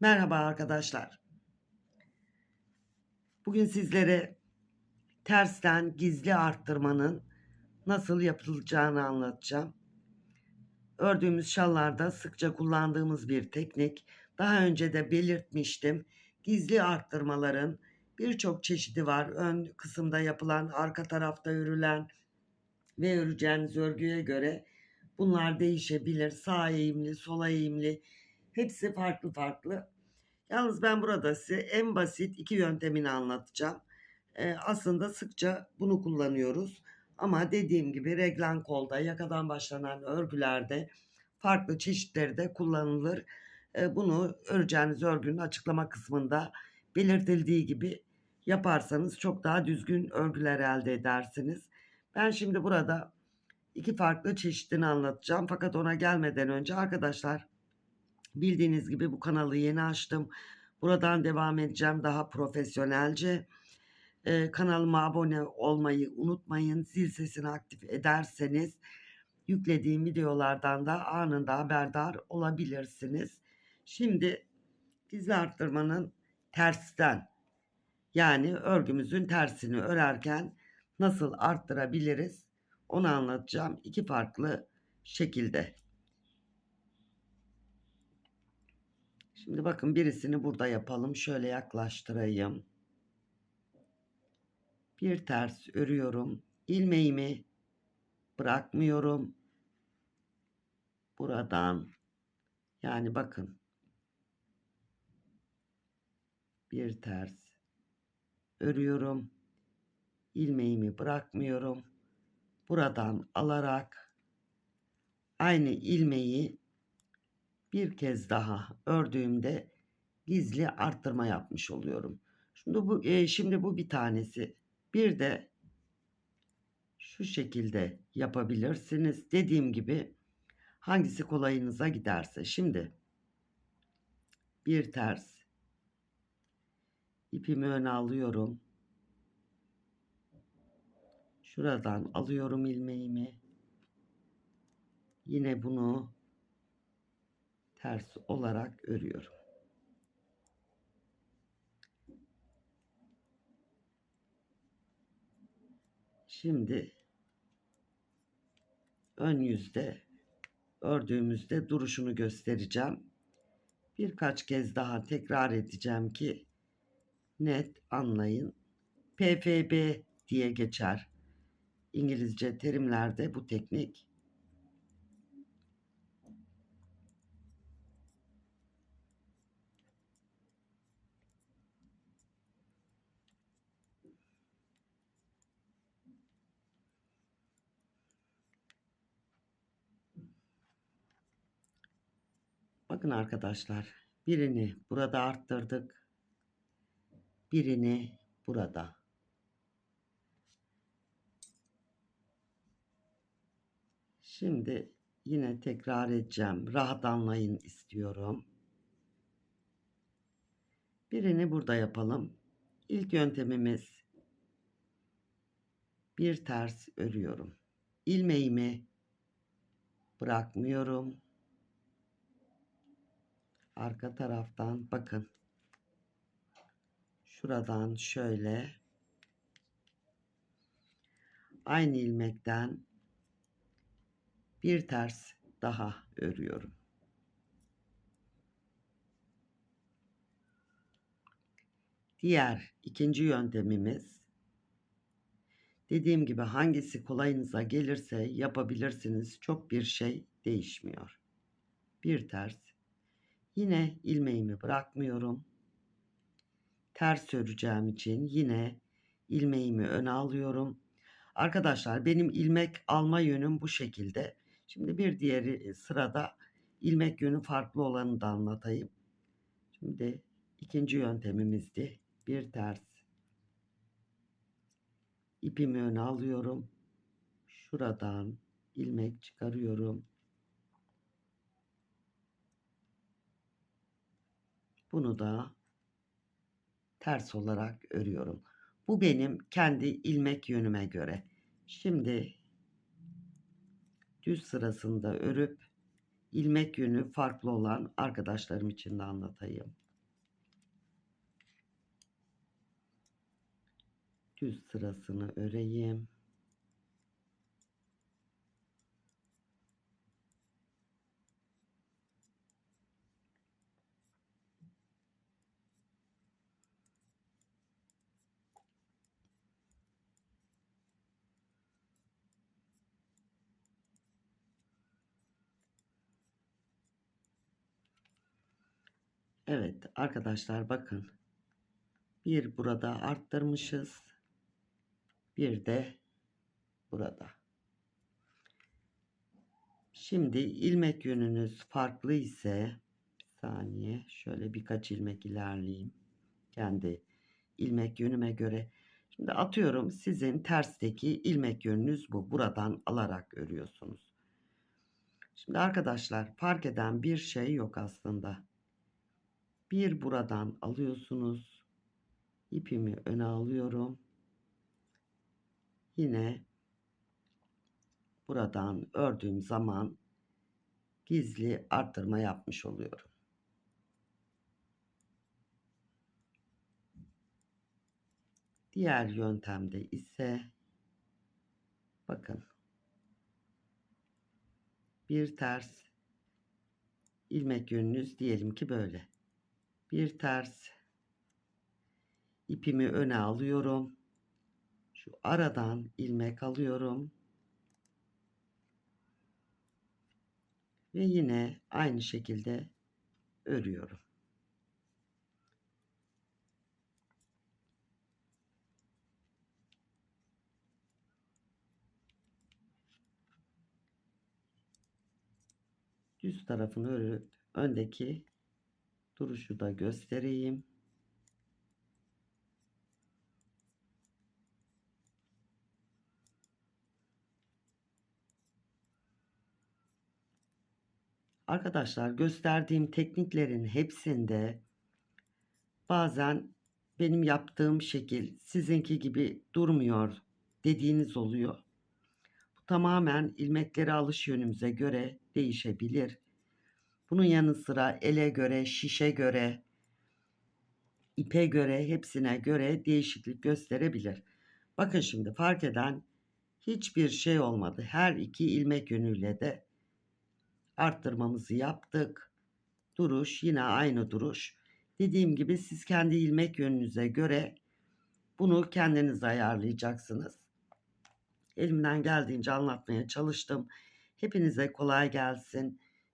Merhaba arkadaşlar. Bugün sizlere tersten gizli arttırmanın nasıl yapılacağını anlatacağım. Ördüğümüz şallarda sıkça kullandığımız bir teknik. Daha önce de belirtmiştim. Gizli arttırmaların birçok çeşidi var. Ön kısımda yapılan, arka tarafta örülen ve öreceğiniz örgüye göre bunlar değişebilir. Sağ eğimli, sola eğimli hepsi farklı farklı. Yalnız ben burada size en basit iki yöntemini anlatacağım. Ee, aslında sıkça bunu kullanıyoruz. Ama dediğim gibi reglan kolda, yakadan başlanan örgülerde farklı çeşitleri de kullanılır. Ee, bunu öreceğiniz örgünün açıklama kısmında belirtildiği gibi yaparsanız çok daha düzgün örgüler elde edersiniz. Ben şimdi burada iki farklı çeşidini anlatacağım. Fakat ona gelmeden önce arkadaşlar bildiğiniz gibi bu kanalı yeni açtım. Buradan devam edeceğim daha profesyonelce. Ee, kanalıma abone olmayı unutmayın. Zil sesini aktif ederseniz yüklediğim videolardan da anında haberdar olabilirsiniz. Şimdi gizli arttırmanın tersten yani örgümüzün tersini örerken nasıl arttırabiliriz onu anlatacağım iki farklı şekilde. Şimdi bakın birisini burada yapalım. Şöyle yaklaştırayım. Bir ters örüyorum. ilmeğimi bırakmıyorum. Buradan yani bakın bir ters örüyorum. ilmeğimi bırakmıyorum. Buradan alarak aynı ilmeği bir kez daha ördüğümde gizli arttırma yapmış oluyorum. Şimdi bu e, şimdi bu bir tanesi. Bir de şu şekilde yapabilirsiniz. Dediğim gibi hangisi kolayınıza giderse. Şimdi bir ters ipimi öne alıyorum. Şuradan alıyorum ilmeğimi. Yine bunu ters olarak örüyorum. Şimdi ön yüzde ördüğümüzde duruşunu göstereceğim. Birkaç kez daha tekrar edeceğim ki net anlayın. PFB diye geçer. İngilizce terimlerde bu teknik Bakın arkadaşlar birini burada arttırdık. Birini burada. Şimdi yine tekrar edeceğim. Rahat anlayın istiyorum. Birini burada yapalım. İlk yöntemimiz bir ters örüyorum. İlmeğimi bırakmıyorum arka taraftan bakın şuradan şöyle aynı ilmekten bir ters daha örüyorum. Diğer ikinci yöntemimiz dediğim gibi hangisi kolayınıza gelirse yapabilirsiniz. Çok bir şey değişmiyor. Bir ters Yine ilmeğimi bırakmıyorum. Ters öreceğim için yine ilmeğimi öne alıyorum. Arkadaşlar benim ilmek alma yönüm bu şekilde. Şimdi bir diğeri sırada ilmek yönü farklı olanı da anlatayım. Şimdi ikinci yöntemimizdi. Bir ters. İpimi öne alıyorum. Şuradan ilmek çıkarıyorum. Bunu da ters olarak örüyorum. Bu benim kendi ilmek yönüme göre. Şimdi düz sırasında örüp ilmek yönü farklı olan arkadaşlarım için de anlatayım. Düz sırasını öreyim. Evet arkadaşlar bakın. Bir burada arttırmışız. Bir de burada. Şimdi ilmek yönünüz farklı ise bir saniye şöyle birkaç ilmek ilerleyeyim. Kendi ilmek yönüme göre. Şimdi atıyorum sizin tersteki ilmek yönünüz bu. Buradan alarak örüyorsunuz. Şimdi arkadaşlar fark eden bir şey yok aslında. Bir buradan alıyorsunuz. İpimi öne alıyorum. Yine buradan ördüğüm zaman gizli arttırma yapmış oluyorum. Diğer yöntemde ise bakın bir ters ilmek yönünüz diyelim ki böyle. Bir ters ipimi öne alıyorum. Şu aradan ilmek alıyorum. Ve yine aynı şekilde örüyorum. Düz tarafını örüp öndeki duruşu da göstereyim. Arkadaşlar gösterdiğim tekniklerin hepsinde bazen benim yaptığım şekil sizinki gibi durmuyor dediğiniz oluyor. Bu tamamen ilmekleri alış yönümüze göre değişebilir. Bunun yanı sıra ele göre, şişe göre, ipe göre, hepsine göre değişiklik gösterebilir. Bakın şimdi fark eden hiçbir şey olmadı. Her iki ilmek yönüyle de arttırmamızı yaptık. Duruş yine aynı duruş. Dediğim gibi siz kendi ilmek yönünüze göre bunu kendiniz ayarlayacaksınız. Elimden geldiğince anlatmaya çalıştım. Hepinize kolay gelsin.